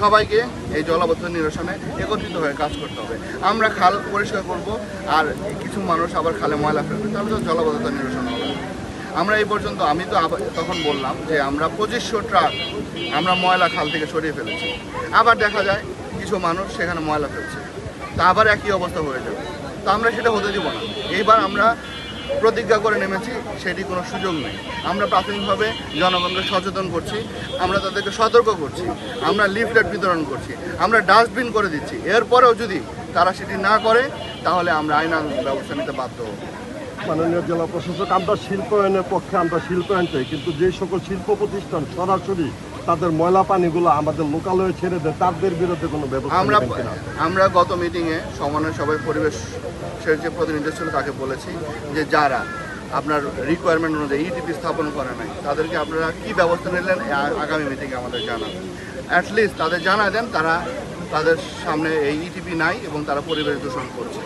সবাইকে এই জলাবদ্ধ নিরসনে একত্রিত হয়ে কাজ করতে হবে। আমরা খাল পরিষ্কার করব আর কিছু মানুষ আবার খালে ময়লা ফেলবে, তাহলে তো জলাবদ্ধতা নিরসন হবে আমরা এই পর্যন্ত, আমি তো তখন বললাম যে আমরা পঁচিশশো ট্রাক আমরা ময়লা খাল থেকে সরিয়ে ফেলেছি। আবার দেখা যায় কিছু মানুষ সেখানে ময়লা ফেলছে। তা আবার একই অবস্থা হয়ে যাবে। তো আমরা সেটা হতে দিব না। এইবার আমরা প্রতিজ্ঞা করে নেমেছি, সেটি কোনো সুযোগ নেই। আমরা প্রাথমিকভাবে জনগণকে সচেতন করছি, আমরা তাদেরকে সতর্ক করছি, আমরা লিফলেট বিতরণ করছি, আমরা ডাস্টবিন করে দিচ্ছি। এরপরেও যদি তারা সেটি না করে, তাহলে আমরা আইনান ব্যবস্থা নিতে বাধ্য হব। মাননীয় জেলা প্রশাসক, আমরা শিল্পায়নের পক্ষে আমরা শিল্পায়ন চাই, কিন্তু যে সকল শিল্প প্রতিষ্ঠান সরাসরি তাদের ময়লা পানিগুলো আমাদের লোকালয়ে ছেড়ে দেয় তাদের বিরুদ্ধে কোনো ব্যবস্থা আমরা আমরা গত মিটিংয়ে সমানের সবাই পরিবেশের যে প্রতিনিধি ছিল তাকে বলেছি যে যারা আপনার রিকোয়ারমেন্ট অনুযায়ী ইটিপি স্থাপন করে নাই তাদেরকে আপনারা কি ব্যবস্থা নিলেন? আগামী মিটিংয়ে আমাদের জানান। অ্যাটলিস্ট তাদের জানা দেন তারা তাদের সামনে এই ইটিপি নাই এবং তারা পরিবেশ দূষণ করছে।